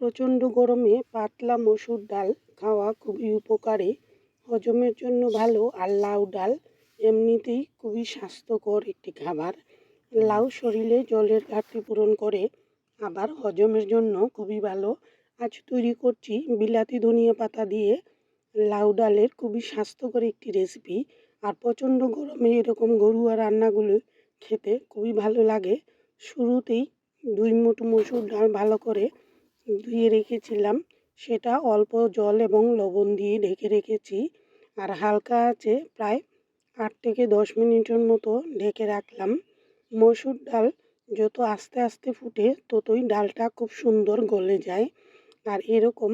প্রচণ্ড গরমে পাতলা মসুর ডাল খাওয়া খুবই উপকারী। হজমের জন্য ভালো আর লাউ ডাল এমনিতেই খুবই স্বাস্থ্যকর একটি খাবার। লাউ শরীরে জলের ঘাটতি পূরণ করে, আবার হজমের জন্য খুবই ভালো। আজ তৈরি করছি বিলাতি ধনিয়া পাতা দিয়ে লাউ ডালের খুবই স্বাস্থ্যকর একটি রেসিপি আর প্রচণ্ড গরমে এরকম ঘরোয়া রান্নাগুলো খেতে খুবই ভালো লাগে। শুরুতেই দুই মুঠো মসুর ডাল ভালো করে ধুয়ে রেখেছিলাম। সেটা অল্প জল এবং লবণ দিয়ে ঢেকে রেখেছি। আর হালকা আছে, প্রায় আট থেকে দশ মিনিটের মতো ঢেকে রাখলাম। মসুর ডাল যত আস্তে আস্তে ফুটে, ততই ডালটা খুব সুন্দর গলে যায়। আর এরকম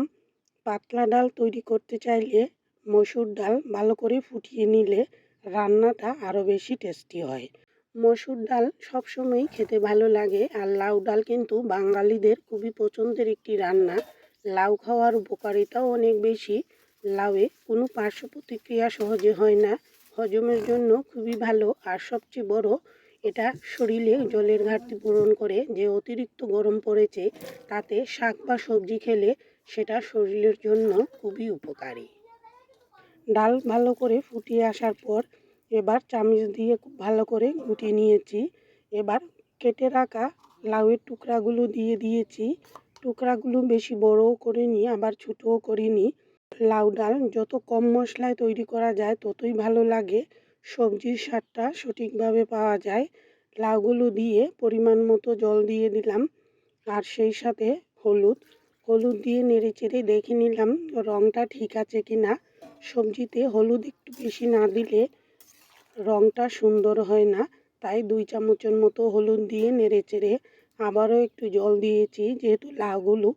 পাতলা ডাল তৈরি করতে চাইলে মসুর ডাল ভালো করে ফুটিয়ে নিলে রান্নাটা আরও বেশি টেস্টি হয়। মসুর ডাল সবসময়ই খেতে ভালো লাগে আর লাউ ডাল কিন্তু বাঙালিদের খুবই পছন্দের একটি রান্না। লাউ খাওয়ার উপকারিতাও অনেক বেশি। লাউয়ে কোনো পার্শ্ব প্রতিক্রিয়া সহজে হয় না। হজমের জন্য খুবই ভালো আর সবচেয়ে বড় এটা শরীরে জলের ঘাটতি পূরণ করে যে অতিরিক্ত গরম পড়েছে তাতে শাক বা সবজি খেলে সেটা শরীরের জন্য খুবই উপকারী। ডাল ভালো করে ফুটিয়ে আসার পর এবার চামচ দিয়ে খুব ভালো করে গুটিয়ে নিয়েছি। এবার কেটে রাখা লাউয়ের টুকরাগুলো দিয়ে দিয়েছি। টুকরাগুলো বেশি বড়ও করিনি, আবার ছোটও করিনি। লাউ ডাল যত কম মশলায় তৈরি করা যায়, ততই ভালো লাগে। সবজির স্বাদটা সঠিকভাবে পাওয়া যায়। লাউগুলো দিয়ে পরিমাণ মতো জল দিয়ে দিলাম। আর সেই সাথে হলুদ। হলুদ দিয়ে নেড়ে চেড়ে দেখে নিলাম রঙটা ঠিক আছে কি না সবজিতে হলুদ একটু বেশি না দিলে রঙটা সুন্দর হয় না, তাই দুই চামচের মতো হলুদ দিয়ে নেড়ে চেড়ে আবারও একটু জল দিয়েছি, যেহেতু লাউগুলো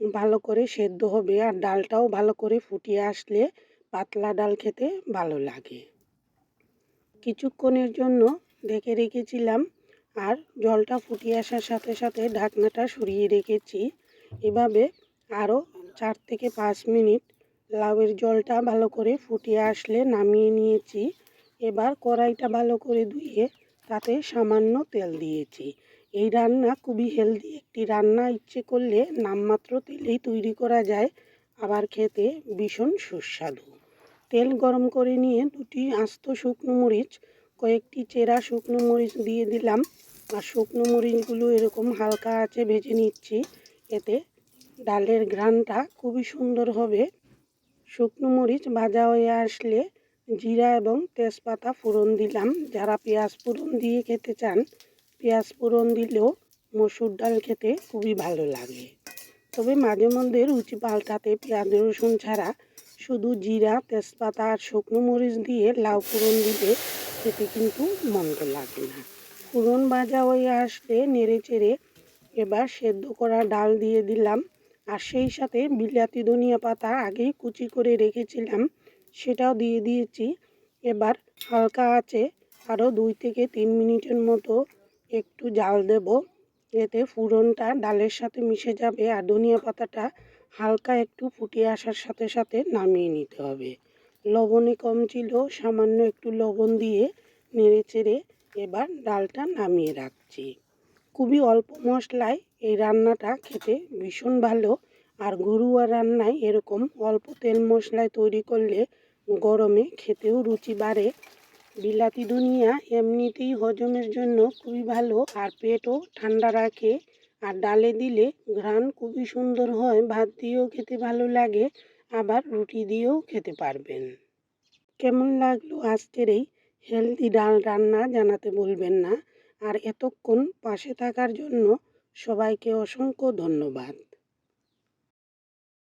ভালো করে সেদ্ধ হবে আর ডালটাও ভালো করে ফুটিয়ে আসলে পাতলা ডাল খেতে ভালো লাগে। কিছুক্ষণের জন্য ঢেকে রেখেছিলাম আর জলটা ফুটিয়ে আসার সাথে সাথে ঢাকনাটা সরিয়ে রেখেছি। এভাবে আরও চার থেকে পাঁচ মিনিট লাউয়ের জলটা ভালো করে ফুটিয়ে আসলে নামিয়ে নিয়েছি। এবার কড়াইটা ভালো করে ধুয়ে তাতে সামান্য তেল দিয়েছি। এই রান্না খুবই হেলদি একটি রান্না। ইচ্ছে করলে নামমাত্র তেলেই তৈরি করা যায়। আবার খেতে ভীষণ সুস্বাদু। তেল গরম করে নিয়ে দুটি আস্ত শুকনো মরিচ, কয়েকটি চেরা শুকনো মরিচ দিয়ে দিলাম। আর শুকনো মরিচগুলো এরকম হালকা আছে ভেজে নিচ্ছি। এতে ডালের ঘ্রাণটা খুবই সুন্দর হবে। শুকনো মরিচ ভাজা হয়ে আসলে জিরা এবং তেজপাতা ফোড়ন দিলাম। যারা পেঁয়াজ ফোড়ন দিয়ে খেতে চান, পেঁয়াজ ফোড়ন দিলেও মসুর ডাল খেতে খুবই ভালো লাগে। তবে মাঝে মধ্যে রুচি পাল্টাতে পেঁয়াজ, রসুন ছাড়া শুধু জিরা, তেজপাতা আর শুকনো মরিচ দিয়ে লাউ ফোড়ন দিলে খেতে কিন্তু মন্দ লাগে না। ফোড়ন ভাজা হয়ে আসলে নেড়ে চেড়ে এবার সেদ্ধ করা ডাল দিয়ে দিলাম। আর সেই সাথে বিলাতি ধনিয়া পাতা আগেই কুচি করে রেখেছিলাম। সেটাও দিয়ে দিয়েছি। এবার হালকা আছে আরও দুই থেকে তিন মিনিটের মতো একটু জাল দেব। এতে ফুরনটা ডালের সাথে মিশে যাবে আর ধনিয়া পাতাটা হালকা একটু ফুটিয়ে আসার সাথে সাথে নামিয়ে নিতে হবে। লবণে কম ছিল, সামান্য একটু লবণ দিয়ে নেড়ে চেড়ে এবার ডালটা নামিয়ে রাখছি। খুবই অল্প মশলায় এই রান্নাটা খেতে ভীষণ ভালো। আর ঘরোয়া রান্নায় এরকম অল্প তেল মশলায় তৈরি করলে গরমে খেতেও রুচি বাড়ে। বিলাতি ধনিয়া এমনিতেই হজমের জন্য খুবই ভালো। আর পেটও ঠান্ডা রাখে। আর ডালে দিলে ঘ্রাণ খুবই সুন্দর হয়। ভাত দিয়েও খেতে ভালো লাগে। আবার রুটি দিয়েও খেতে পারবেন। কেমন লাগল আজকের এই হেলদি ডাল রান্না জানাতে বলবেন না। আর এতক্ষণ পাশে থাকার জন্য সবাইকে অসংখ্য ধন্যবাদ।